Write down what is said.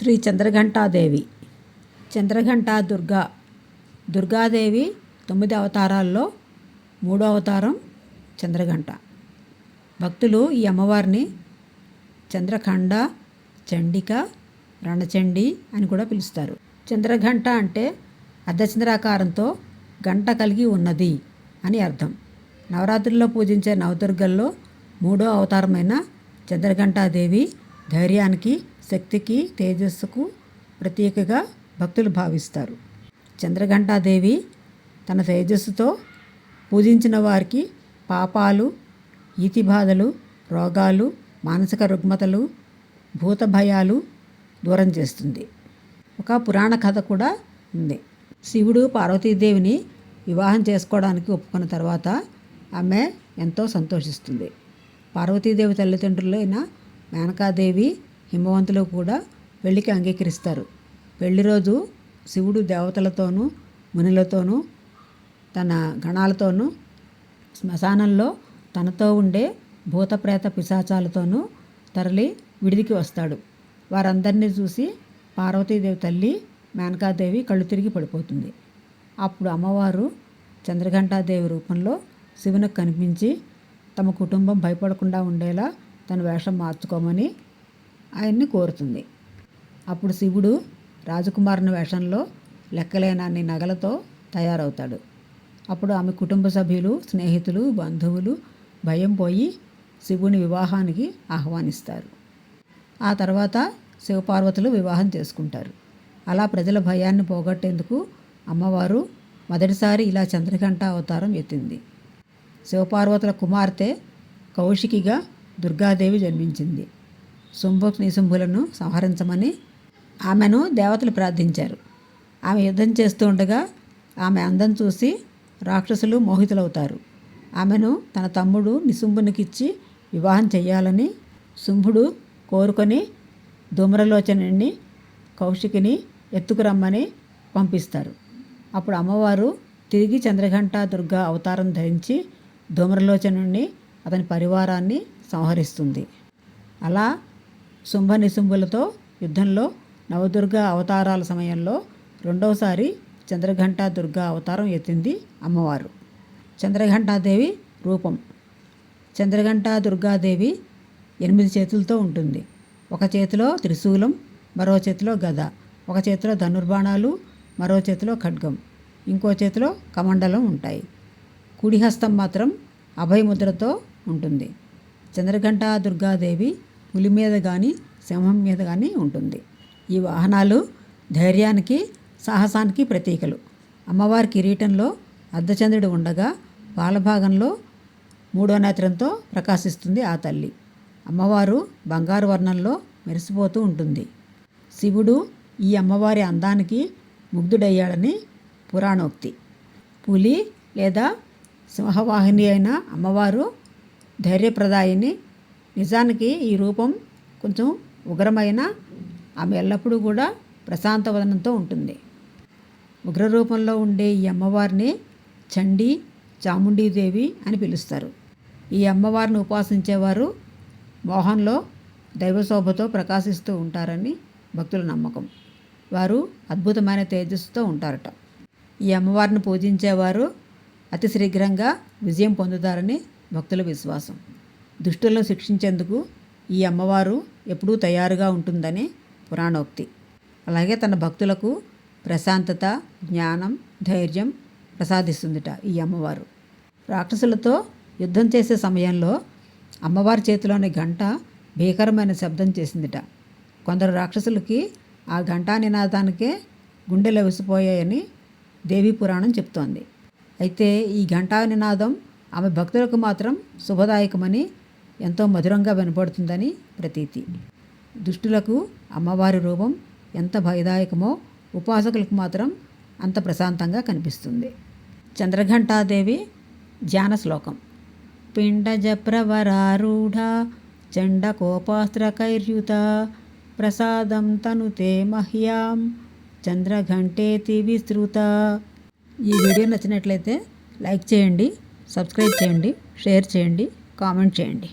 శ్రీ చంద్రఘంటాదేవి. చంద్రఘంటా దుర్గా. దుర్గాదేవి తొమ్మిది అవతారాల్లో మూడో అవతారం చంద్రఘంట. భక్తులు ఈ అమ్మవారిని చంద్రఖండ చండిక రణచండి అని కూడా పిలుస్తారు. చంద్రఘంట అంటే అర్ధచంద్రాకారంతో గంట కలిగి ఉన్నది అని అర్థం. నవరాత్రుల్లో పూజించే నవదుర్గల్లో మూడో అవతారమైన చంద్రఘంటాదేవి ధైర్యానికి శక్తికి తేజస్సుకు ప్రత్యేకగా భక్తులు భావిస్తారు. చంద్రఘంటాదేవి తన తేజస్సుతో పూజించిన వారికి పాపాలు ఈతి బాధలు రోగాలు మానసిక రుగ్మతలు భూత భయాలు దూరం చేస్తుంది. ఒక పురాణ కథ కూడా ఉంది. శివుడు పార్వతీదేవిని వివాహం చేసుకోవడానికి ఒప్పుకున్న తర్వాత ఆమె ఎంతో సంతోషిస్తుంది. పార్వతీదేవి తల్లిదండ్రులైన మేనకాదేవి హిమవంతులు కూడా పెళ్ళికి అంగీకరిస్తారు. పెళ్ళి రోజు శివుడు దేవతలతోనూ మునులతోనూ తన గణాలతోనూ శ్మశానంలో తనతో ఉండే భూతప్రేత పిశాచాలతోనూ తరలి విడిదికి వస్తాడు. వారందరినీ చూసి పార్వతీదేవి తల్లి మేనకాదేవి కళ్ళు తిరిగి పడిపోతుంది. అప్పుడు అమ్మవారు చంద్రఘంటాదేవి రూపంలో శివునికి కనిపించి తమ కుటుంబం భయపడకుండా ఉండేలా తన వేషం మార్చుకోమని ఆయన్ని కోరుతుంది. అప్పుడు శివుడు రాజకుమారుని వేషంలో లెక్కలేనన్ని నగలతో తయారవుతాడు. అప్పుడు ఆమె కుటుంబ సభ్యులు స్నేహితులు బంధువులు భయం పోయి శివుని వివాహానికి ఆహ్వానిస్తారు. ఆ తర్వాత శివపార్వతులు వివాహం చేసుకుంటారు. అలా ప్రజల భయాన్ని పోగొట్టేందుకు అమ్మవారు మొదటిసారి ఇలా చంద్రకంఠ అవతారం ఎత్తింది. శివపార్వతుల కుమార్తె కౌశికిగా దుర్గాదేవి జన్మించింది. శుంభ నిశుంభులను సంహరించమని ఆమెను దేవతలు ప్రార్థించారు. ఆమె యుద్ధం చేస్తూ ఉండగా ఆమె అందం చూసి రాక్షసులు మోహితులవుతారు. ఆమెను తన తమ్ముడు నిశుంభునికిచ్చి వివాహం చేయాలని శుంభుడు కోరుకొని ధూమ్రలోచనుని కౌశికిని ఎత్తుకురమ్మని పంపిస్తారు. అప్పుడు అమ్మవారు తిరిగి చంద్రఘంట దుర్గా అవతారం ధరించి ధూమ్రలోచనుణ్ణి అతని పరివారాన్ని సంహరిస్తుంది. అలా శుంభ నిశుంభులతో యుద్ధంలో నవదుర్గ అవతారాల సమయంలో రెండవసారి చంద్రఘంట దుర్గా అవతారం ఎత్తింది అమ్మవారు. చంద్రఘంటాదేవి రూపం. చంద్రఘంటా దుర్గాదేవి ఎనిమిది చేతులతో ఉంటుంది. ఒక చేతిలో త్రిశూలం మరో చేతిలో గద ఒక చేతిలో ధనుర్బాణాలు మరో చేతిలో ఖడ్గం ఇంకో చేతిలో కమండలం ఉంటాయి. కుడిహస్తం మాత్రం అభయముద్రతో ఉంటుంది. చంద్రఘంటా దుర్గాదేవి పులి మీద కానీ సింహం మీద కానీ ఉంటుంది. ఈ వాహనాలు ధైర్యానికి సాహసానికి ప్రతీకలు. అమ్మవారి కిరీటంలో అర్ధచంద్రుడు ఉండగా పాలభాగంలో మూడో నేత్రంతో ప్రకాశిస్తుంది ఆ తల్లి. అమ్మవారు బంగారు వర్ణంలో మెరిసిపోతూ ఉంటుంది. శివుడు ఈ అమ్మవారి అందానికి ముగ్ధుడయ్యాడని పురాణోక్తి. పులి లేదా సింహవాహిని అయిన అమ్మవారు ధైర్యప్రదాయిని నిజానికి ఈ రూపం కొంచెం ఉగ్రమైన ఆమె ఎల్లప్పుడూ కూడా ప్రశాంతవదనంతో ఉంటుంది. ఉగ్ర రూపంలో ఉండే ఈ అమ్మవారిని చండీ చాముండీదేవి అని పిలుస్తారు. ఈ అమ్మవారిని ఉపాసించేవారు మోహంలో దైవశోభతో ప్రకాశిస్తూ ఉంటారని భక్తుల నమ్మకం. వారు అద్భుతమైన తేజస్సుతో ఉంటారట. ఈ అమ్మవారిని పూజించేవారు అతి శీఘ్రంగా విజయం పొందుతారని భక్తుల విశ్వాసం. దుష్టులను శిక్షించేందుకు ఈ అమ్మవారు ఎప్పుడూ తయారుగా ఉంటుందని పురాణోక్తి. అలాగే తన భక్తులకు ప్రశాంతత జ్ఞానం ధైర్యం ప్రసాదిస్తుందిట ఈ అమ్మవారు. రాక్షసులతో యుద్ధం చేసే సమయంలో అమ్మవారి చేతిలోని గంట భీకరమైన శబ్దం చేసిందిట. కొందరు రాక్షసులకి ఆ ఘంటా నినాదానికే గుండెలు విసిపోయాయని దేవీ పురాణం చెప్తోంది. అయితే ఈ ఘంటా నినాదం ఆమె భక్తులకు మాత్రం శుభదాయకమని ఎంతో మధురంగా వినపడుతుందని ప్రతీతి. దుష్టులకు అమ్మవారి రూపం ఎంత భయదాయకమో ఉపాసకులకు మాత్రం అంత ప్రశాంతంగా కనిపిస్తుంది. చంద్రఘంటాదేవి ధ్యాన శ్లోకం. పిండజప్రవరారూఢ చండకోపాస్త్రకైర్యుత ప్రసాదం తనుతే మహ్యాం చంద్రఘంటేతి విస్తృత. ఈ వీడియో నచ్చినట్లయితే లైక్ చేయండి సబ్స్క్రైబ్ చేయండి షేర్ చేయండి కామెంట్ చేయండి.